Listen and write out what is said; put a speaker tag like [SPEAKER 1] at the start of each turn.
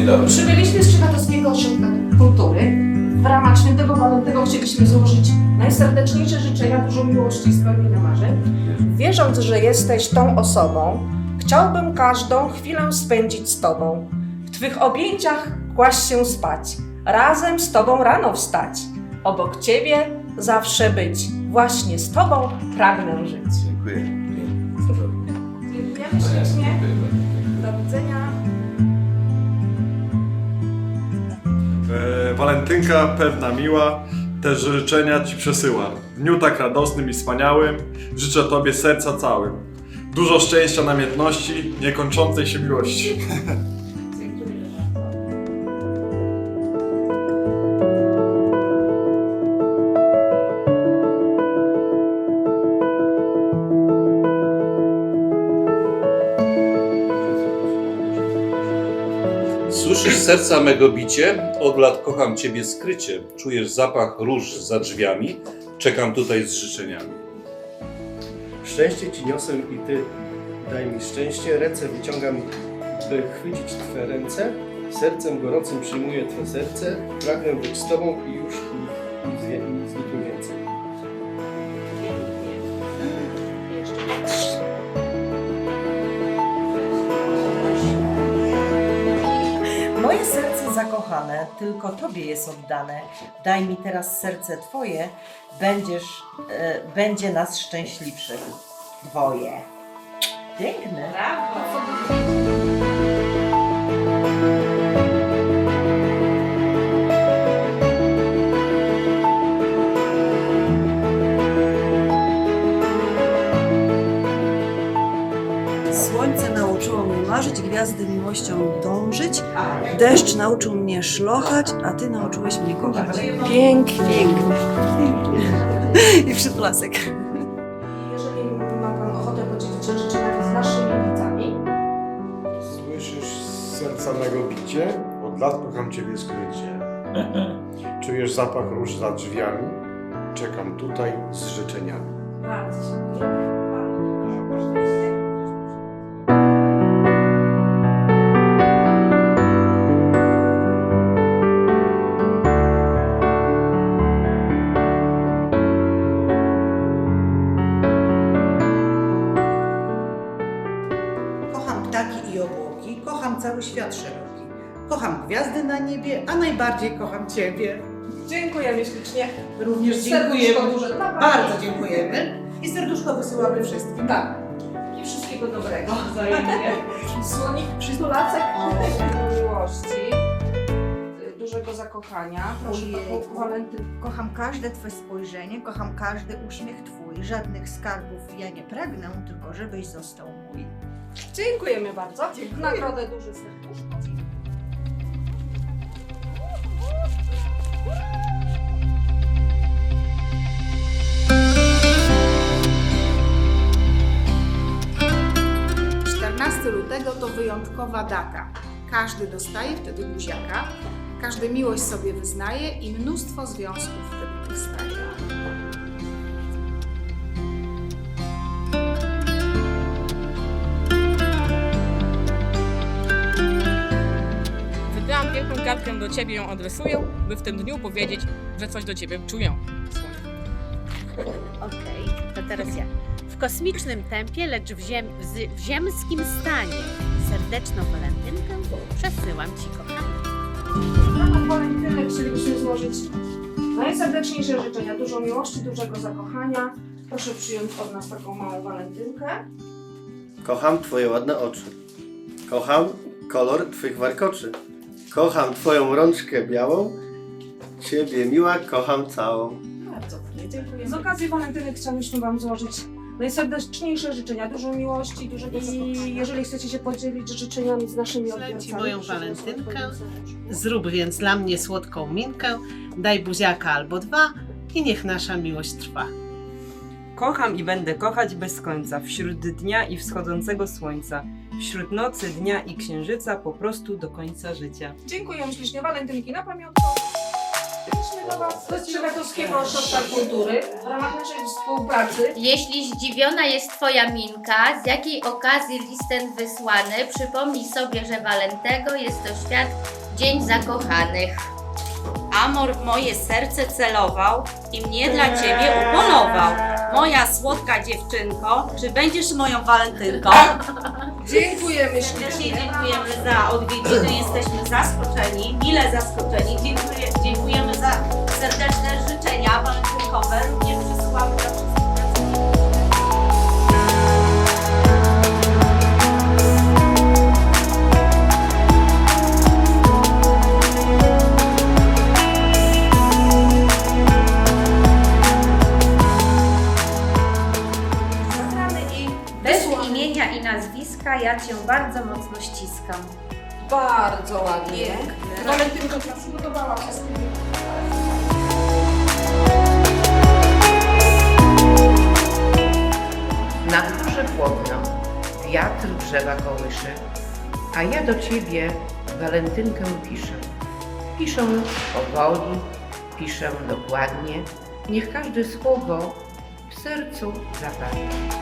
[SPEAKER 1] Dzień dobry.
[SPEAKER 2] Przybyliśmy z Świętowskiego Ośrodka Kultury. W ramach Świętego Walentego chcieliśmy złożyć najserdeczniejsze życzenia, dużo miłości i spełnienia marzeń. Wierząc, że jesteś tą osobą, chciałbym każdą chwilę spędzić z Tobą. W Twych objęciach kłaść się spać, razem z Tobą rano wstać. Obok Ciebie zawsze być, właśnie z Tobą pragnę żyć.
[SPEAKER 1] Dziękuję.
[SPEAKER 2] Dziękujemy ślicznie.
[SPEAKER 3] Walentynka pewna miła, te życzenia Ci przesyła. W dniu tak radosnym i wspaniałym życzę Tobie serca całym. Dużo szczęścia, namiętności, niekończącej się miłości.
[SPEAKER 4] Słyszysz serca mego bicie? Od lat kocham Ciebie skrycie. Czujesz zapach róż za drzwiami. Czekam tutaj z życzeniami.
[SPEAKER 5] Szczęście ci niosę i ty daj mi szczęście. Ręce wyciągam, by chwycić twe ręce. Sercem gorącym przyjmuję twe serce. Pragnę być z tobą i już
[SPEAKER 6] zakochane, tylko Tobie jest oddane. Daj mi teraz serce Twoje, będziesz, e, będzie nas szczęśliwszych. Dwoje. Piękne.
[SPEAKER 7] Słońce nauczyło mnie marzyć, gwiazdy miłością dążyć, deszcz nauczył mnie szlochać, a ty nauczyłeś mnie kochać. Pięknie. I przytulasek.
[SPEAKER 2] Jeżeli ma Pan ochotę podzielić się życzeniami z naszymi widzami,
[SPEAKER 8] Słyszysz z serca mego bicie? Od lat kocham Ciebie skrycie. Czujesz zapach róż za drzwiami? Czekam tutaj z życzeniami.
[SPEAKER 2] bardzo dziękuję.
[SPEAKER 6] Cały świat szeroki. Kocham gwiazdy na niebie, a najbardziej kocham Ciebie.
[SPEAKER 2] Dziękujemy ślicznie.
[SPEAKER 6] Również dziękujemy.
[SPEAKER 2] duże Pani.
[SPEAKER 6] Bardzo dziękujemy. I serduszko wysyłamy wszystkim.
[SPEAKER 2] Tak. I wszystkiego dobrego wzajemnie. Słonik, przytulacek miłości, dużego zakochania. Proszę taką walentynkę.
[SPEAKER 9] Kocham każde Twe spojrzenie, kocham każdy uśmiech Twój. Żadnych skarbów ja nie pragnę, tylko żebyś został mój.
[SPEAKER 2] Dziękujemy bardzo. W nagrodę duży serduszko.
[SPEAKER 10] lutego to wyjątkowa data. Każdy dostaje wtedy buziaka, każdy miłość sobie wyznaje i mnóstwo związków wtedy powstaje.
[SPEAKER 11] Kartkę do ciebie, ją adresuję, by w tym dniu powiedzieć, że coś do ciebie czuję.
[SPEAKER 12] Okej, to teraz ja. W kosmicznym tempie, lecz w, ziem, w, w ziemskim stanie. Serdeczną walentynkę przesyłam ci, kochany.
[SPEAKER 2] Ramach walentynek chcielibyśmy złożyć najserdeczniejsze życzenia. Dużo miłości, dużego zakochania. Proszę przyjąć od nas taką małą walentynkę.
[SPEAKER 5] Kocham twoje ładne oczy. Kocham kolor twych warkoczy. Kocham twoją rączkę białą. Ciebie miła, kocham całą.
[SPEAKER 2] Bardzo ładnie, dziękuję. Z okazji walentynek chcielibyśmy Wam złożyć najserdeczniejsze życzenia. Dużo miłości, zakochania. I jeżeli chcecie się podzielić życzeniami z naszymi
[SPEAKER 6] Śledź
[SPEAKER 2] odbiorcami,
[SPEAKER 6] moją walentynkę. Zrób więc dla mnie słodką minkę, daj buziaka albo dwa i niech nasza miłość trwa.
[SPEAKER 13] Kocham i będę kochać bez końca, wśród dnia i wschodzącego słońca, wśród nocy, dnia i księżyca, po prostu do końca życia.
[SPEAKER 2] Dziękuję ślicznie. Walentynki na pamiątkę. Jesteśmy do Was z Trzyletowskiego Ośrodka Kultury w ramach naszej współpracy.
[SPEAKER 12] Jeśli zdziwiona jest Twoja minka, z jakiej okazji list ten wysłany, przypomnij sobie, że Walentego jest to świat Dzień Zakochanych.
[SPEAKER 1] Amor w moje serce celował i mnie dla ciebie upolował. Moja słodka dziewczynko, czy będziesz moją walentynką?
[SPEAKER 2] Dziękujemy
[SPEAKER 1] Serdecznie dziękujemy za odwiedziny, jesteśmy zaskoczeni, mile zaskoczeni. Dziękuję, dziękujemy za serdeczne życzenia walentynkowe, również przesyłamy dla
[SPEAKER 12] nazwiska ja Cię bardzo mocno ściskam.
[SPEAKER 2] Bardzo ładnie. Walentynko, Ci przygotowała wszystkie
[SPEAKER 14] Na górze płodno, wiatr drzewa kołysze, a ja do ciebie walentynkę piszę. Piszę powoli, piszę dokładnie, niech każde słowo w sercu zapadnie.